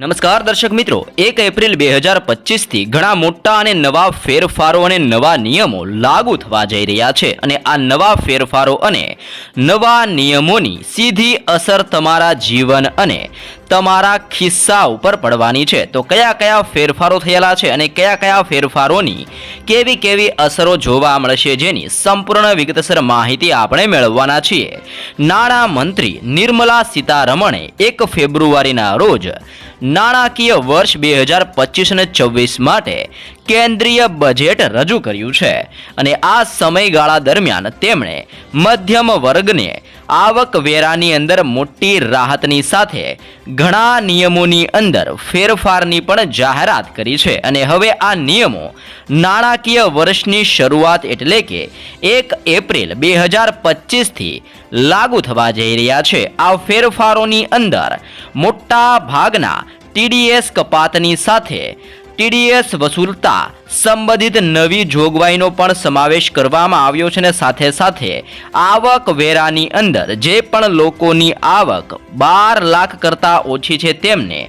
નમસ્કાર દર્શક મિત્રો, એક એપ્રિલ બે હજાર પચીસથી ઘણા મોટા અને નવા ફેરફારો અને નવા નિયમો લાગુ થવા જઈ રહ્યા છે અને આ નવા ફેરફારો અને નવા નિયમોની સીધી અસર તમારા જીવન અને તમારા ખિસ્સા ઉપર પડવાની છે. તો કયા કયા ફેરફારો થયેલા છે અને કયા કયા ફેરફારોની કેવી કેવી અસરો જોવા મળશે જેની સંપૂર્ણ વિગતસર માહિતી આપણે મેળવવાના છીએ. નાણાં મંત્રી નિર્મલા સીતારમણે એક ફેબ્રુઆરીના રોજ નાણાકીય વર્ષ બે હજાર પચીસ અને છવ્વીસ માટે કેન્દ્રીય બજેટ રજૂ કર્યું છે અને આ સમયગાળા દરમિયાન તેમણે મધ્યમ વર્ગને આવકવેરાની અંદર મોટી રાહતની સાથે ઘણા નિયમોની અંદર ફેરફારની પણ જાહેરાત કરી છે અને હવે આ નિયમો નાણાકીય વર્ષની શરૂઆત એટલે કે એક એપ્રિલ બે હજાર પચીસથી લાગુ થવા જઈ રહ્યા છે. આ ફેરફારોની અંદર મોટા ભાગના ટીડીએસ કપાતની સાથે ટીડીએસ વસૂલતા સંબંધિત નવી જોગવાઈનો પણ સમાવેશ કરવામાં આવ્યો છે અને સાથે સાથે આવક વેરાની અંદર જે પણ લોકોની આવક બાર લાખ કરતાં ઓછી છે તેમને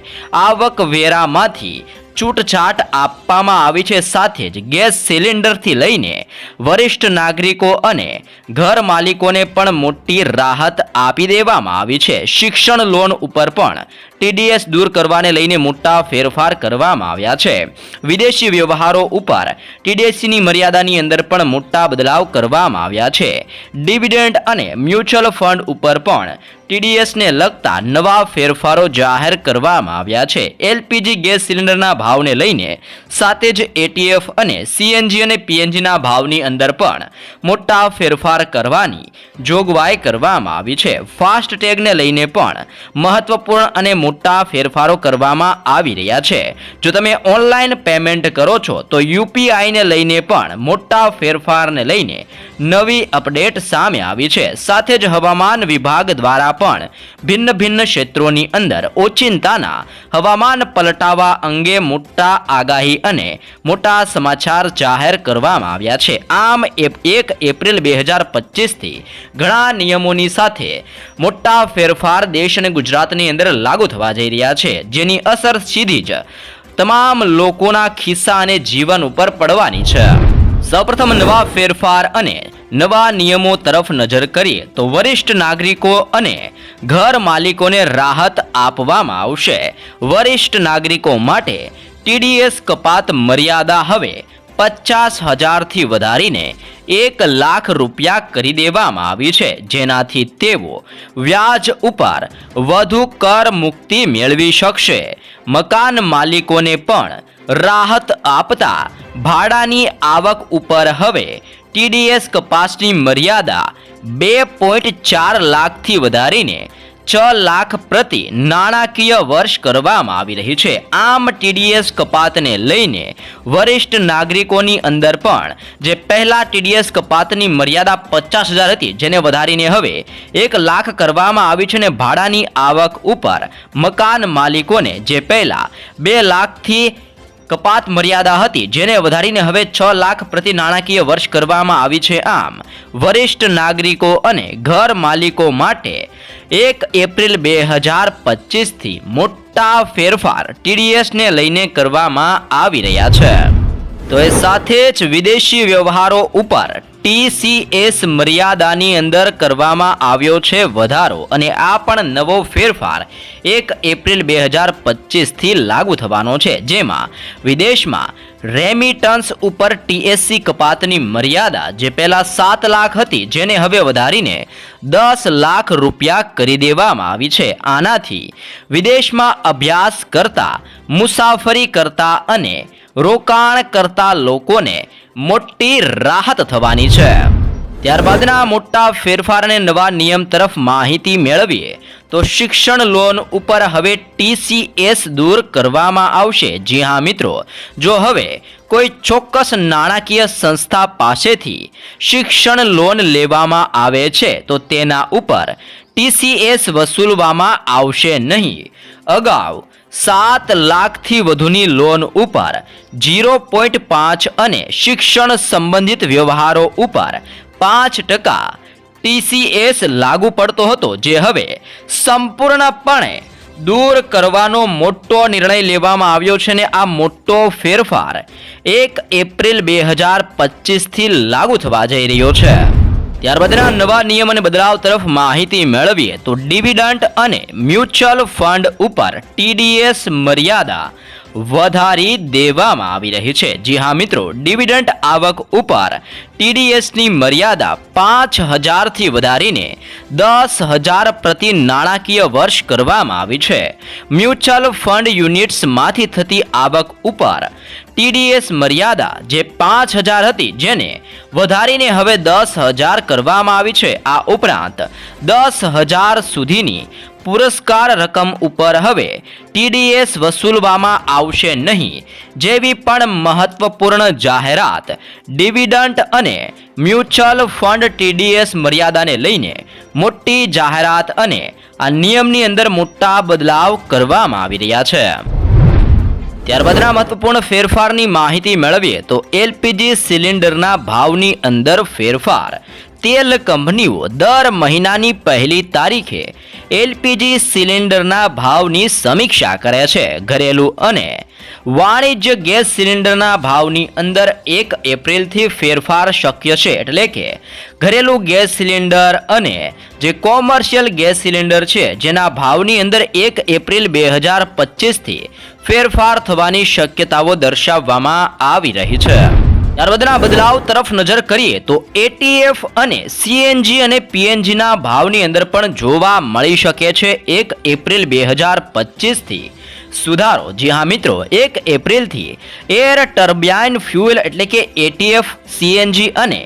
આવક વેરામાંથી છૂટછાટ આપવામાં આવી છે. સાથે જ ગેસ સિલિન્ડરથી લઈને વરિષ્ઠ નાગરિકો અને ઘર માલિકોને પણ મોટી રાહત આપી દેવામાં આવી છે. શિક્ષણ લોન ઉપર પણ ટીડીએસ દૂર કરવાને લઈને મોટા ફેરફાર કરવામાં આવ્યા છે. વિદેશી વ્યવહારો ઉપર ટીડીએસની મર્યાદાની અંદર પણ મોટા બદલાવ કરવામાં આવ્યા છે. ડિવિડન્ડ અને મ્યુચ્યુઅલ ફંડ ઉપર પણ ટીડીએસને લગતા નવા ફેરફારો જાહેર કરવામાં આવ્યા છે. એલપીજી ગેસ સિલિન્ડરના ભાવને લઈને સાથે જ એટીએફ અને સીએનજી અને પીએનજીના ભાવની અંદર પણ મોટા ફેરફાર કરવાની જોગવાઈ કરવામાં આવી છે. ફાસ્ટ ટેગને લઈને પણ મહત્વપૂર્ણ અને મોટા ફેરફારો કરવામાં આવી રહ્યા છે. જો તમે ઓનલાઈન પેમેન્ટ કરો છો, તો યુપીઆઈને લઈને પણ મોટા ફેરફારને લઈને નવી અપડેટ સામે આવી છે. સાથે જ હવામાન વિભાગ દ્વારા પણ ભિન્ન ભિન્ન ક્ષેત્રોની અંદર ઓચિંતાના હવામાન પલટાવા અંગે મોટા આગાહી અને મોટા સમાચાર જાહેર કરવામાં આવ્યા છે. આમ એક એપ્રિલ બે હજાર પચીસથી ઘણા નિયમોની સાથે મોટા ફેરફાર દેશ અને ગુજરાતની અંદર લાગુ થવા જઈ રહ્યા છે, જેની અસર સીધી જ તમામ લોકોના ખિસ્સા અને જીવન ઉપર પડવાની છે. સૌપ્રથમ નવા ફેરફાર અને નવા નિયમો તરફ નજર કરીએ તો વરિષ્ઠ નાગરિકો અને ઘર માલિકોને રાહત આપવામાં આવશે. વરિષ્ઠ નાગરિકો માટે ટીડીએસ કપાત મર્યાદા હવે પચાસ હજારથી વધારીને એક લાખ રૂપિયા કરી દેવામાં આવી છે. જેનાથી તેઓ વ્યાજ ઉપર વધુ કર મુક્તિ મેળવી શકશે. મકાન માલિકોને પણ રાહત આપતા ભાડાની આવક ઉપર હવે ટીડીએસ કપાસની મર્યાદા બે પોઈન્ટ ચાર લાખથી વધારીને છ લાખ પ્રતિ નાણાકીય વર્ષ કરવામાં આવી રહી છે. આમ ટીડીએસ કપાતને લઈને વરિષ્ઠ નાગરિકોની અંદર પણ જે પહેલા ટીડીએસ કપાતની મર્યાદા પચાસ હજાર હતી, જેને વધારીને હવે એક લાખ કરવામાં આવી છે અને ભાડાની આવક ઉપર મકાન માલિકોને જે પહેલા બે લાખથી કપાત મર્યાદા હતી, જેને વધારીને હવે છ લાખ પ્રતિ નાણાકીય વર્ષ કરવામાં આવી છે આમ. વરિષ્ઠ નાગરિકો અને ઘર માલિકો માટે એક એપ્રિલ બે હજાર પચીસથી મોટા ફેરફાર ટીડીએસને લઈને કરવામાં આવી રહ્યા છે. તો એ સાથે જ વિદેશી વ્યવહારો ઉપર ટીસીએસ મર્યાદાની અંદર કરવામાં આવ્યો છે વધારો અને આ પણ નવો ફેરફાર. એક એપ્રિલ બે હજાર પચીસથી લાગુ થવાનો છે, જેમાં વિદેશમાં રેમિટન્સ ઉપર ટીએસસી કપાતની મર્યાદા, જે પહેલાં સાત લાખ હતી, જેને હવે વધારીને દસ લાખ રૂપિયા કરી દેવામાં આવી છે. આનાથી વિદેશમાં અભ્યાસ કરતા, મુસાફરી કરતા અને રોકાણ કરતા લોકોને મોટી રાહત થવાની છે. ત્યારબાદના મોટા ફેરફાર અને નવા નિયમ તરફ માહિતી મેળવીએ તો શિક્ષણ લોન ઉપર હવે ટીસીએસ દૂર કરવામાં આવશે. જી હા, મિત્રો. જો હવે કોઈ ચોક્કસ નાણાકીય સંસ્થા પાસેથી શિક્ષણ લોન લેવામાં આવે છે, તો તેના ઉપર ટીસીએસ વસૂલવામાં આવશે નહીં. અગાઉ સાત લાખથી વધુની લોન ઉપર જીરો પોઈન્ટ પાંચ અને શિક્ષણ સંબંધિત વ્યવહારો ઉપર પાંચ ટકા ટીસીએસ લાગુ પડતો હતો, જે હવે સંપૂર્ણપણે દૂર કરવાનો મોટો નિર્ણય લેવામાં આવ્યો છે ને આ મોટો ફેરફાર એક એપ્રિલ બે હજાર પચીસથી લાગુ થવા જઈ રહ્યો છે. ત્યારબાદના નવા નિયમ અને બદલાવ તરફ માહિતી મેળવીએ તો ડિવિડન્ટ અને મ્યુચ્યુઅલ ફંડ ઉપર ટીડીએસ મર્યાદા વધારી દેવામાં આવી રહી છે. જી હા મિત્રો, ડિવિડન્ટ આવક ઉપર ટીડીએસની મર્યાદા પાંચ હજારથી વધારીને દસ હજાર પ્રતિ નાણાકીય વર્ષ કરવામાં આવી છે. મ્યુચ્યુઅલ ફંડ યુનિટ્સમાંથી થતી આવક ઉપર ટીડીએસ મર્યાદા જે પાંચ હજાર હતી જેને વધારીને હવે દસ હજાર કરવામાં આવી છે. આ ઉપરાંત દસ હજાર સુધીની પુરસ્કાર રકમ ઉપર હવે ટીડીએસ વસૂલવામાં આવશે નહીં. જેવી પણ મહત્વપૂર્ણ જાહેરાત, ડિવિડન્ટ અને મ્યુચ્યુઅલ ફંડ ટીડીએસ મર્યાદાને લઈને મોટી જાહેરાત અને આ નિયમની અંદર મોટા બદલાવ કરવામાં આવી રહ્યા છે. ત્યારબાદના મહત્વપૂર્ણ ફેરફારની માહિતી મેળવીએ તો એલપીજી સિલિન્ડરના ભાવની અંદર ફેરફાર તેલ કંપનીઓ દર મહિનાની પહેલી તારીખે એલપીજી સિલિન્ડરના ભાવની સમીક્ષા કરે છે ઘરેલું અને વાણિજ્ય ગેસ સિલિન્ડરના ભાવની અંદર એક એપ્રિલથી ફેરફાર શક્ય છે એટલે કે ઘરેલું ગેસ સિલિન્ડર અને જે કોમર્શિયલ ગેસ સિલિન્ડર છે જેના ભાવની અંદર એક એપ્રિલ બે હજાર પચીસથી ફેરફાર થવાની શક્યતાઓ દર્શાવવામાં આવી રહી છે. ત્યારબાદના બદલાવ તરફ નજર કરીએ તો એટીએફ અને સીએનજી અને પીએનજીના ભાવની અંદર પણ જોવા મળી શકે છે. એક એપ્રિલ બે હજાર પચીસથી સુધારો. જી હા મિત્રો, એક એપ્રિલથી એર ટર્બાઇન ફ્યુઅલ એટલે કે એટીએફ સીએનજી અને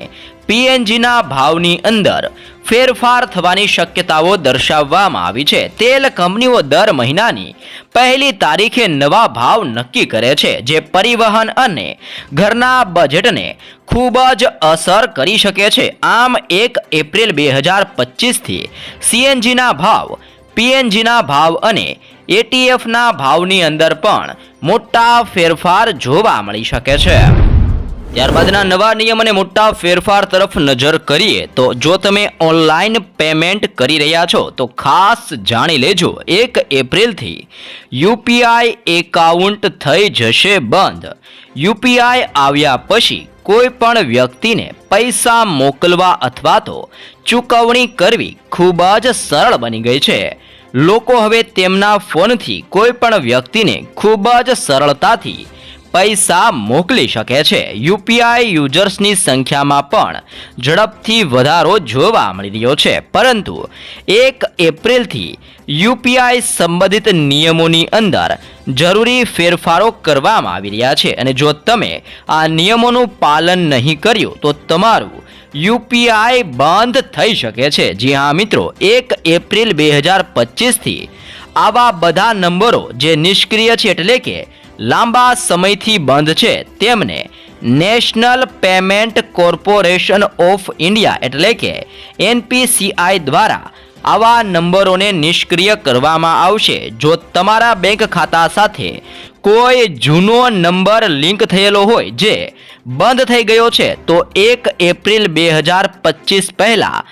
પીએનજીના ભાવની અંદર ફેરફાર થવાની શક્યતાઓ દર્શાવવામાં આવી છે. તેલ કંપનીઓ દર મહિનાની પહેલી તારીખે નવા ભાવ નક્કી કરે છે, જે પરિવહન અને ઘરના બજેટને ખૂબ જ અસર કરી શકે છે. આમ, એક એપ્રિલ બે હજાર પચીસથી સીએનજીના ભાવ, પીએનજીના ભાવ અને એટીએફના ભાવની અંદર પણ મોટા ફેરફાર જોવા મળી શકે છે. ત્યારબાદના નવા નિયમ અને મોટા ફેરફાર તરફ નજર કરીએ તો જો તમે ઓનલાઈન પેમેન્ટ કરી રહ્યા છો, તો ખાસ જાણી લેજો, એક એપ્રિલથી યુપીઆઈ એકાઉન્ટ થઈ જશે બંધ. યુપીઆઈ આવ્યા પછી કોઈ પણ વ્યક્તિને પૈસા મોકલવા અથવા તો ચૂકવણી કરવી ખૂબ જ સરળ બની ગઈ છે. લોકો હવે તેમના ફોનથી કોઈ પણ વ્યક્તિને ખૂબ જ સરળતાથી પૈસા મોકલી શકે છે. યુપીઆઈ યુઝર્સની સંખ્યામાં પણ ઝડપથી વધારો જોવા મળી રહ્યો છે. પરંતુ એક એપ્રિલથી યુપીઆઈ સંબંધિત નિયમોની અંદર જરૂરી ફેરફારો કરવામાં આવી રહ્યા છે. અને જો તમે આ નિયમોનું પાલન નહીં કર્યું, તો તમારું યુપીઆઈ બંધ થઈ શકે છે. જી હા, મિત્રો, એક એપ્રિલ બે હજાર પચીસથી આવા બધા નંબરો જે નિષ્ક્રિય છે એટલે કે લાંબા સમયથી બંધ છે. તેમને National Payment Corporation of India એટલે કે એનપીસીઆઈ દ્વારા આવા નંબરોને નિષ્ક્રિય કરવામાં આવશે. જો તમારા બેંક ખાતા સાથે કોઈ જૂનો નંબર લિંક થયેલો હોય જે બંધ થઈ ગયો છે, તો એક એપ્રિલ બે હજાર પચીસ પહેલાં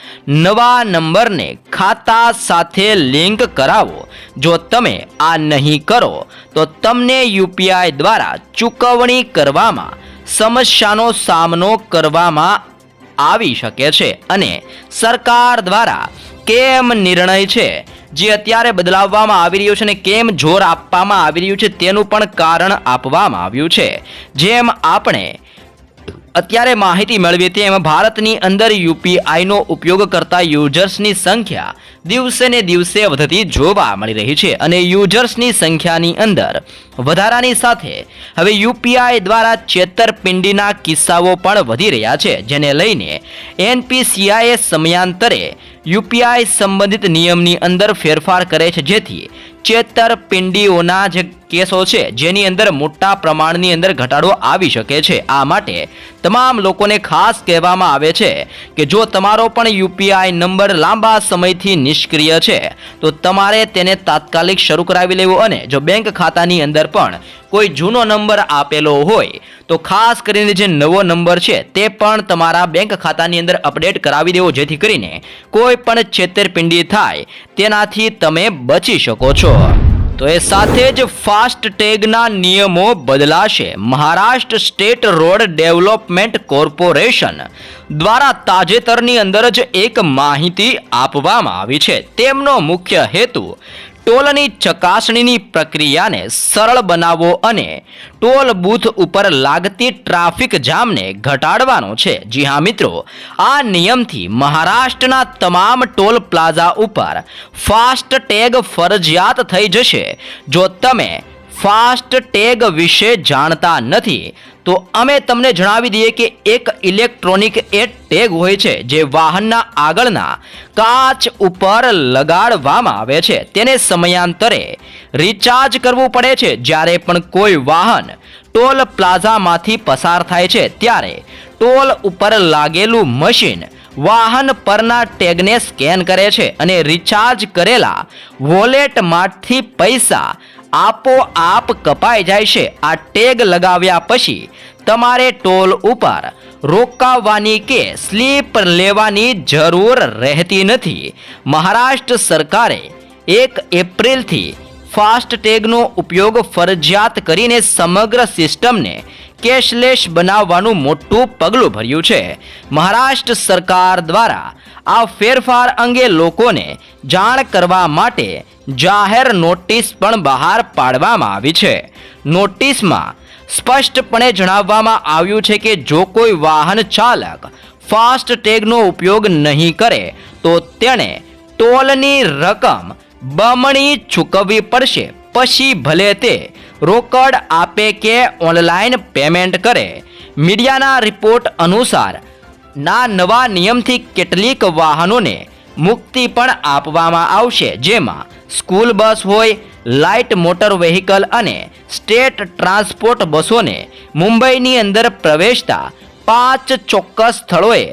નવા નંબરને ખાતા સાથે લિંક કરાવો. જો તમે આ નહીં કરો, તો તમને યુપીઆઈ દ્વારા ચૂકવણી કરવામાં સમસ્યાનો સામનો કરવામાં આવી શકે છે અને સરકાર દ્વારા કેમ નિર્ણય છે? જે અત્યારે બદલાવવામાં આવી રહ્યું છે અને કેમ જોર આપવામાં આવી રહ્યું છે તેનું પણ કારણ આપવામાં આવ્યું છે. જેમ આપણે અત્યારે માહિતી મેળવી તેમ ભારતની અંદર યુપીઆઈનો ઉપયોગ કરતા યુઝર્સની સંખ્યા દિવસે ને દિવસે વધતી જોવા મળી રહી છે અને યુઝર્સની સંખ્યાની અંદર વધારાની સાથે હવે યુપીઆઈ દ્વારા છેતરપિંડીના કિસ્સાઓ પણ વધી રહ્યા છે, જેને લઈને એનપીસીઆઈએ સમયાંતરે યુપીઆઈ સંબંધિત નિયમની અંદર ફેરફાર કરે છે જેથી છેતરપિંડીઓના જે કેસો છે, જેની અંદર મોટા પ્રમાણની અંદર ઘટાડો આવી શકે છે. આ માટે તમામ લોકોને ખાસ કહેવામાં આવે છે કે જો તમારો પણ યુપીઆઈ નંબર લાંબા સમયથી નિષ્ક્રિય છે, તો તમારે તેને તાત્કાલિક શરૂ કરાવી લેવો અને જો બેંક ખાતાની અંદર પણ કોઈ જૂનો નંબર આપેલો હોય, તો ખાસ કરીને જે નવો નંબર છે, તે પણ તમારા બેંક ખાતાની અંદર અપડેટ કરાવી દેવો, જેથી કરીને કોઈ પણ છેતરપિંડી થાય, તેનાથી તમે બચી શકો છો. તો એ સાથે જ ફાસ્ટ ટેગના નિયમો બદલાશે. Maharashtra State Road Development Corporation દ્વારા તાજેતરની અંદર જ એક માહિતી આપવામાં આવી છે. તેમનો મુખ્ય હેતુ ટોલની ચકાસણીની પ્રક્રિયાને સરળ બનાવવો અને ટોલ બૂથ ઉપર લાગતી ટ્રાફિક જામને ઘટાડવાનો છે. જી હા, મિત્રો, આ નિયમથી મહારાષ્ટ્રના તમામ ટોલ પ્લાઝા ઉપર ફાસ્ટ ટેગ ફરજિયાત થઈ જશે. જો તમે ફાસ્ટ ટેગ વિશે જાણતા નથી તો અમે તમને જણાવી દઈએ કે એક ઇલેક્ટ્રોનિક એ ટેગ હોય છે જે વાહનના આગળના કાચ ઉપર લગાડવામાં આવે છે. તેને સમયાંતરે રિચાર્જ કરવું પડે છે. જ્યારે પણ કોઈ વાહન ટોલ પ્લાઝામાંથી પસાર થાય છે, ત્યારે ટોલ ઉપર લાગેલું મશીન વાહન પરના ટેગને સ્કેન કરે છે અને રિચાર્જ કરેલા વોલેટમાંથી પૈસા આપોઆપ કપાઈ જાય છે. આ ટેગ લગાવ્યા પછી તમારે ટોલ ઉપર રોકાવાની કે સ્લીપ લેવાની જરૂર રહેતી નથી. મહારાષ્ટ્ર સરકારે એક એપ્રિલથી ફાસ્ટ ટેગનો ઉપયોગ ફરજિયાત કરીને સમગ્ર સિસ્ટમને કેશલેસ બનાવવાનું મોટું પગલું ભર્યું છે. મહારાષ્ટ્ર સરકાર દ્વારા આ ફેરફાર અંગે લોકોને જાણ કરવા માટે જાહેર નોટિસ પણ બહાર પાડવામાં આવી છે. નોટિસમાં સ્પષ્ટપણે જણાવવામાં આવ્યું છે કે જો કોઈ વાહન ચાલક ફાસ્ટ ટેગનો ઉપયોગ નહીં કરે, તો તેણે ટોલની રકમ બમણી ચૂકવવી પડશે. પછી ભલે તે રોકડ આપે કે ઓનલાઈન પેમેન્ટ કરે? મીડિયાના રિપોર્ટ અનુસાર, ના નવા નિયમથી કેટલીક વાહનોને મુક્તિ પણ આપવામાં આવશે, જેમાં સ્કૂલ બસ હોય, લાઇટ મોટર વેહિકલ અને સ્ટેટ ટ્રાન્સપોર્ટ બસોને મુંબઈની અંદર પ્રવેશતા પાંચ ચોક્કસ સ્થળોએ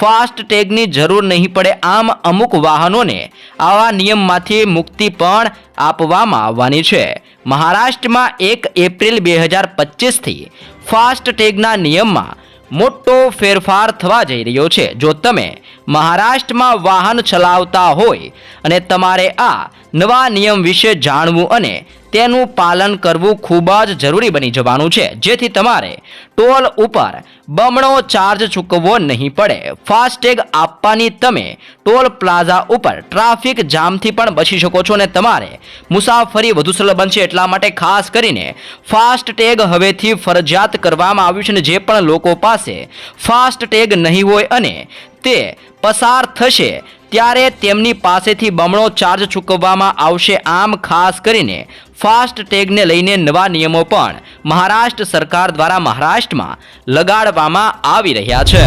ફાસ્ટ ટેગની જરૂર નહીં પડે. આમ અમુક વાહનોને આવા નિયમમાંથી મુક્તિ પણ આપવામાં આવવાની છે. મહારાષ્ટ્રમાં એક એપ્રિલ બે હજાર પચીસથી ફાસ્ટ ટેગના નિયમમાં મોટો ફેરફાર થવા જઈ રહ્યો છે. જો તમે મહારાષ્ટ્રમાં વાહન ચલાવતા હોય અને તમારે આ નવા નિયમ વિશે જાણવું અને તેનું પાલન કરવું ખૂબ જ જરૂરી બની જવાનું છે. જેથી તમારે ટોલ ઉપર બમણો ચાર્જ ચૂકવવો નહીં પડે. ફાસ્ટેગ આપવાની તમે ટોલ પ્લાઝા ઉપર ટ્રાફિક જામથી પણ બચી શકો છો અને તમારે મુસાફરી વધુ સરળ બનશે એટલા માટે ખાસ કરીને ફાસ્ટેગ હવેથી ફરજિયાત કરવામાં આવ્યું છે અને જે પણ લોકો પાસે ફાસ્ટેગ નહીં હોય અને તે પસાર થશે ત્યારે તેમની પાસેથી બમણો ચાર્જ ચૂકવવામાં આવશે આમ ખાસ કરીને ફાસ્ટ ટેગને લઈને નવા નિયમો પણ મહારાષ્ટ્ર સરકાર દ્વારા મહારાષ્ટ્રમાં લગાડવામાં આવી રહ્યા છે.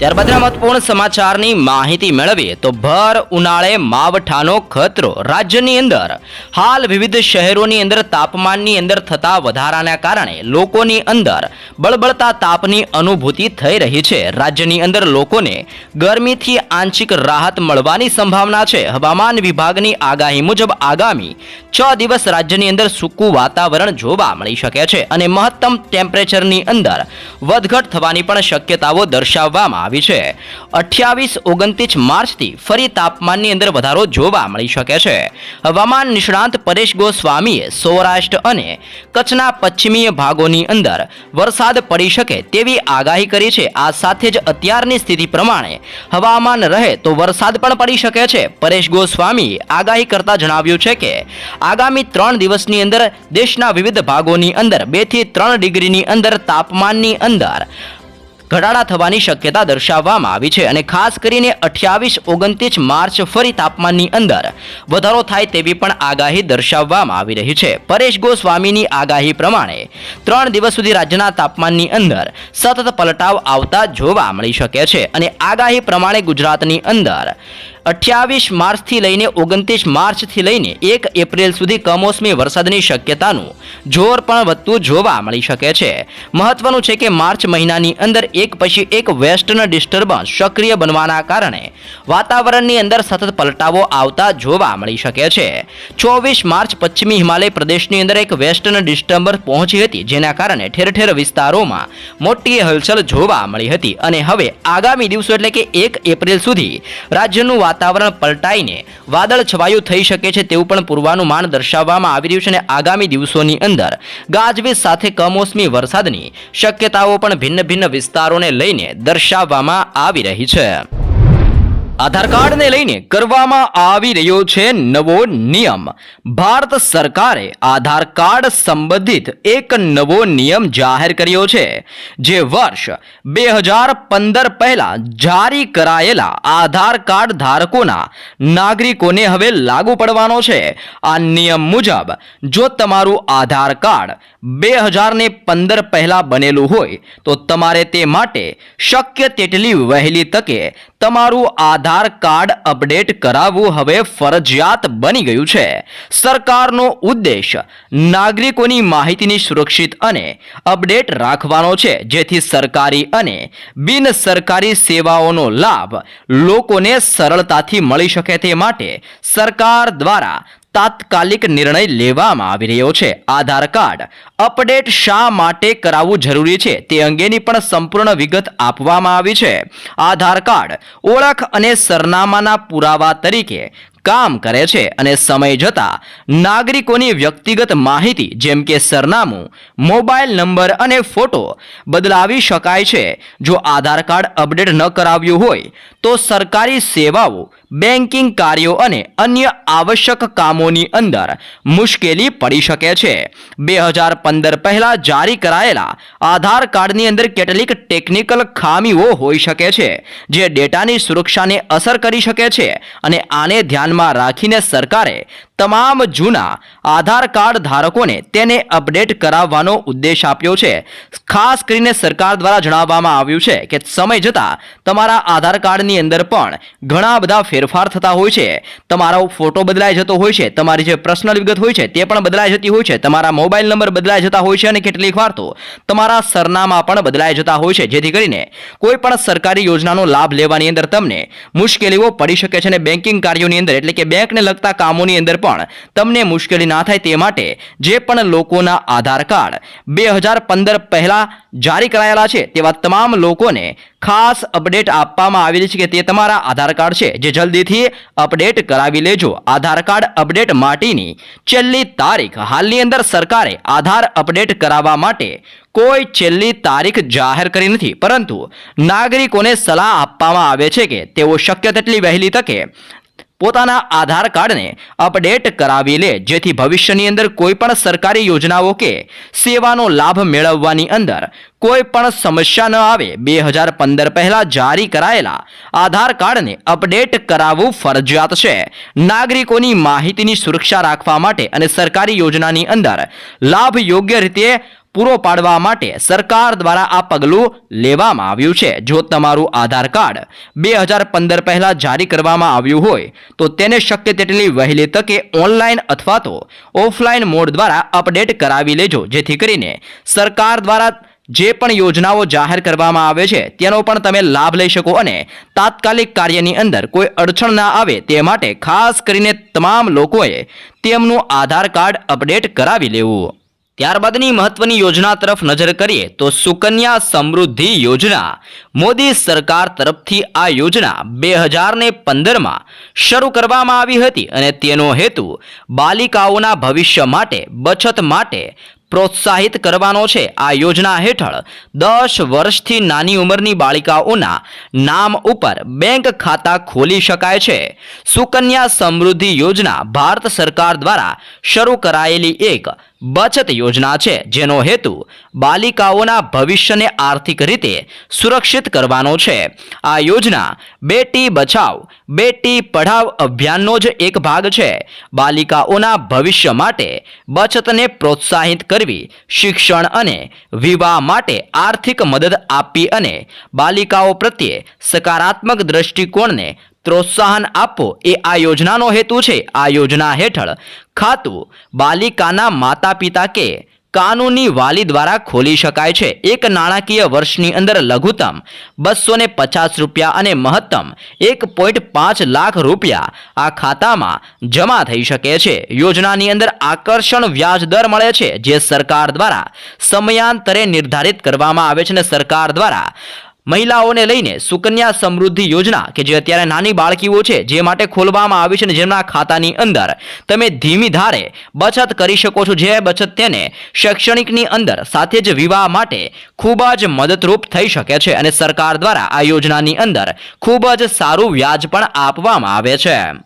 ત્યારબાદના મહત્વપૂર્ણ સમાચારની માહિતી મેળવીએ તો ભર, ઉનાળે, માવઠાનો ખતરો રાજ્યની અંદર. હાલ વિવિધ શહેરોની અંદર તાપમાનની અંદર થતા વધારાના કારણે લોકોની અંદર બળબળતા તાપની અનુભૂતિ થઈ રહી છે. રાજ્યની અંદર લોકોને ગરમીથી આંશિક રાહત મળવાની સંભાવના છે. હવામાન વિભાગની આગાહી મુજબ આગામી છ દિવસ રાજ્યની અંદર સૂકું વાતાવરણ જોવા મળી શકે છે અને મહત્તમ ટેમ્પરેચરની અંદર વધઘટ થવાની પણ શક્યતાઓ દર્શાવવામાં આવી છે. અઠ્યાવીસ, ઓગણત્રીસ માર્ચથી ફરી તાપમાનની અંદર વધારો જોવા મળી શકે છે. હવામાન નિષ્ણાંત પરેશ ગોસ્વામીએ સૌરાષ્ટ્ર અને કચ્છના પશ્ચિમીય ભાગોની અંદર વરસાદ પડી શકે તેવી આગાહી કરી છે. આ સાથે જ અત્યારની સ્થિતિ પ્રમાણે હવામાન રહે તો વરસાદ પણ પડી શકે છે. પરેશ ગોસ્વામીએ આગાહી કરતા જણાવ્યું છે કે, આગામી ત્રણ દિવસની અંદર દેશના વિવિધ ભાગોની અંદર બેથી ત્રણ ડિગ્રીની અંદર તાપમાનની અંદર ઘટાડા થવાની શક્યતા દર્શાવવામાં આવી છે અને ખાસ કરીને અઠ્યાવીસ, ઓગણત્રીસ માર્ચ ફરી તાપમાનની અંદર વધારો થાય તેવી પણ આગાહી દર્શાવવામાં આવી રહી છે. પરેશ ગોસ્વામીની આગાહી પ્રમાણે ત્રણ દિવસ સુધી રાજ્યના તાપમાનની અંદર સતત પલટાવ આવતા જોવા મળી શકે છે અને આગાહી પ્રમાણે ગુજરાતની અંદર અઠ્યાવીસ માર્ચથી લઈને ઓગણત્રીસ માર્ચથી લઈને એક એપ્રિલ સુધી કમોસમી વરસાદની શક્યતાનું જોર પણ વધતું જોવા મળી શકે છે. મહત્વનું છે કે માર્ચ મહિનાની અંદર એક પછી એક વેસ્ટર્ન ડિસ્ટર્બન્સ સક્રિય બનવાના કારણે વાતાવરણની અંદર સતત પલટાવો આવતા જોવા મળી શકે છે. ચોવીસ માર્ચ પશ્ચિમી હિમાલય પ્રદેશની અંદર એક વેસ્ટર્ન ડિસ્ટર્બન્સ પહોંચી હતી, જેના કારણે ઠેર ઠેર વિસ્તારોમાં મોટી હલચલ જોવા મળી હતી. અને હવે આગામી દિવસો એટલે કે એક એપ્રિલ સુધી રાજ્યનું વાતાવરણ પલટાઈને વાદળ છવાયું થઈ શકે છે તેવું પણ પૂર્વાનુમાન દર્શાવવામાં આવી રહ્યું છે અને આગામી દિવસોની અંદર ગાજવીજ સાથે કમોસમી વરસાદની શક્યતાઓ પણ ભિન્ન ભિન્ન વિસ્તારોને લઈને દર્શાવવામાં આવી રહી છે. આધાર કાર્ડને લઈને કરવામાં આવી રહ્યો છે નવો નિયમ. ભારત સરકારે આધાર કાર્ડ સંબંધિત એક નવો નિયમ જાહેર કર્યો છે, જે વર્ષ બે હજાર પંદર પહેલા જારી કરાયેલા આધાર કાર્ડ ધારકોના નાગરિકોને હવે લાગુ પડવાનો છે. આ નિયમ મુજબ, જો તમારું આધાર કાર્ડ બે હજાર ને પંદર પહેલા બનેલું હોય, તો તમારે તે માટે શક્ય તેટલી વહેલી તકે તમારું આધાર કાર્ડ અપડેટ કરાવવું હવે ફરજિયાત બની ગયું છે. સરકારનો ઉદ્દેશ નાગરિકોની માહિતીની સુરક્ષિત અને અપડેટ રાખવાનો છે, જેથી સરકારી અને બિન સરકારી સેવાઓનો લાભ લોકોને સરળતાથી મળી શકે તે માટે સરકાર દ્વારા તાત્કાલિક નિર્ણય લેવામાં આવી રહ્યો છે. આધાર કાર્ડ અપડેટ શા માટે કરાવવું જરૂરી છે તે અંગેની પણ સંપૂર્ણ વિગત આપવામાં આવી છે. આધાર કાર્ડ ઓળખ અને સરનામાના પુરાવા તરીકે કામ કરે છે અને સમય જતાં નાગરિકોની વ્યક્તિગત માહિતી, જેમ કે સરનામું, મોબાઈલ નંબર અને ફોટો, બદલાવી શકાય છે. જો આધાર કાર્ડ અપડેટ ન કરાવ્યું હોય, તો સરકારી સેવાઓ બેન્કિંગ કાર્યો અને અન્ય આવશ્યક કામોની અંદર મુશ્કેલી પડી શકે છે. બે હજાર પંદર પહેલાં જારી કરાયેલા આધાર કાર્ડની અંદર કેટલીક ટેકનિકલ ખામીઓ હોઈ શકે છે, જે ડેટાની સુરક્ષાને અસર કરી શકે છે અને આને ધ્યાનમાં રાખીને સરકારે તમામ જૂના આધાર કાર્ડ ધારકોને તેને અપડેટ કરાવવાનો ઉદ્દેશ આપ્યો છે. ખાસ કરીને સરકાર દ્વારા જણાવવામાં આવ્યું છે કે સમય જતાં તમારા આધાર કાર્ડની અંદર પણ ઘણા બધા ફેરફાર થતા હોય છે. તમારો ફોટો બદલાઈ જતો હોય છે, તમારી જે પર્સનલ વિગત હોય છે તે પણ બદલાઈ જતી હોય છે, તમારા મોબાઈલ નંબર બદલાઈ જતા હોય છે અને કેટલીક વાર તો તમારા સરનામા પણ બદલાઈ જતા હોય છે. જેથી કરીને કોઈ પણ સરકારી યોજનાનો લાભ લેવાની અંદર તમને મુશ્કેલીઓ પડી શકે છે અને બેન્કિંગ કાર્યોની અંદર એટલે કે બેંકને લગતા કામોની અંદર પણ તમને મુશ્કેલી ના થાય તે માટે જે પણ લોકોના આધાર કાર્ડ બે હજાર પંદર પહેલા જારી કરાયેલા છે તેવા તમામ લોકોને ખાસ અપડેટ આપવામાં આવેલી છે કે તે તમારા આધાર કાર્ડ છે. જે જલ્દીથી અપડેટ કરાવી લેજો. આધાર કાર્ડ અપડેટ માટેની છેલ્લી તારીખ હાલની અંદર સરકારે આધાર અપડેટ કરાવવા માટે કોઈ છેલ્લી તારીખ જાહેર કરી નથી. પરંતુ નાગરિકોને સલાહ આપવામાં આવે છે કે તેઓ શક્ય તેટલી વહેલી તકે પોતાના આધાર કાર્ડને અપડેટ કરાવી લે, જેથી ભવિષ્યની અંદર કોઈ પણ સરકારી યોજનાઓ કે સેવાનો લાભ મેળવવાની અંદર કોઈ પણ સમસ્યા ન આવે. બે હજાર પંદર પહેલા જારી કરાયેલા આધાર કાર્ડને અપડેટ કરાવવું ફરજિયાત છે. નાગરિકોની માહિતીની સુરક્ષા રાખવા માટે અને સરકારી યોજનાની અંદર લાભ યોગ્ય રીતે પૂરો પાડવા માટે સરકાર દ્વારા આ પગલું લેવામાં આવ્યું છે. જો તમારું આધાર કાર્ડ બે હજાર પંદર પહેલાં જારી કરવામાં આવ્યું હોય, તો તેને શક્ય તેટલી વહેલી તકે ઓનલાઈન અથવા તો ઓફલાઈન મોડ દ્વારા અપડેટ કરાવી લેજો. જેથી કરીને સરકાર દ્વારા જે પણ યોજનાઓ જાહેર કરવામાં આવે છે, તેનો પણ તમે લાભ લઈ શકો અને તાત્કાલિક કાર્યની અંદર કોઈ અડચણ ના આવે તે માટે ખાસ કરીને તમામ લોકોએ તેમનું આધાર કાર્ડ અપડેટ કરાવી લેવું. ત્યારબાદની મહત્વની યોજના તરફ નજર કરીએ તો સુકન્યા સમૃદ્ધિ યોજના. મોદી સરકાર તરફથી આ યોજના બે હજારને પંદરમાં શરૂ કરવામાં આવી હતી અને તેનો હેતુ બાલિકાઓના ભવિષ્ય માટે, બચત માટે પ્રોત્સાહિત કરવાનો છે. આ યોજના હેઠળ દસ વર્ષથી નાની ઉંમરની બાળિકાઓના નામ ઉપર બેંક ખાતા ખોલી શકાય છે. સુકન્યા સમૃદ્ધિ યોજના ભારત સરકાર દ્વારા શરૂ કરાયેલી એક બચત યોજના છે, જેનો હેતુ બાલિકાઓના ભવિષ્યને આર્થિક રીતે સુરક્ષિત કરવાનો છે. આ યોજના બેટી બચાવ, બેટી પઢાવ અભિયાનનો જ એક ભાગ છે. બાલિકાઓના ભવિષ્ય માટે બચતને પ્રોત્સાહિત કરવી, શિક્ષણ અને વિવાહ માટે આર્થિક મદદ આપવી અને બાલિકાઓ પ્રત્યે સકારાત્મક દ્રષ્ટિકોણને પ્રોત્સાહન આપવો એ આ યોજનાનો હેતુ છે. આ યોજના હેઠળ ખાતું બાલિકાના માતા પિતા કે કાનૂની વાલી દ્વારા ખોલી શકાય છે. એક નાણાકીય વર્ષની અંદર લઘુત્તમ બસો ને પચાસ રૂપિયા અને મહત્તમ એક પોઈન્ટ પાંચ લાખ રૂપિયા આ ખાતામાં જમા થઈ શકે છે. યોજનાની અંદર આકર્ષણ વ્યાજ દર મળે છે, જે સરકાર દ્વારા સમયાંતરે નિર્ધારિત કરવામાં આવે છે અને સરકાર દ્વારા મહિલાઓને લઈને સુકન્યા સમૃદ્ધિ યોજના કે જે અત્યારે નાની બાળકીઓ છે, જે માટે ખોલવામાં આવી છે અને જેમના ખાતાની અંદર તમે ધીમી ધારે બચત કરી શકો છો. જે બચત તેને શૈક્ષણિકની અંદર સાથે જ વિવાહ માટે ખૂબ જ મદદરૂપ થઈ શકે છે અને સરકાર દ્વારા આ યોજનાની અંદર ખૂબ જ સારું વ્યાજ પણ આપવામાં આવે છે.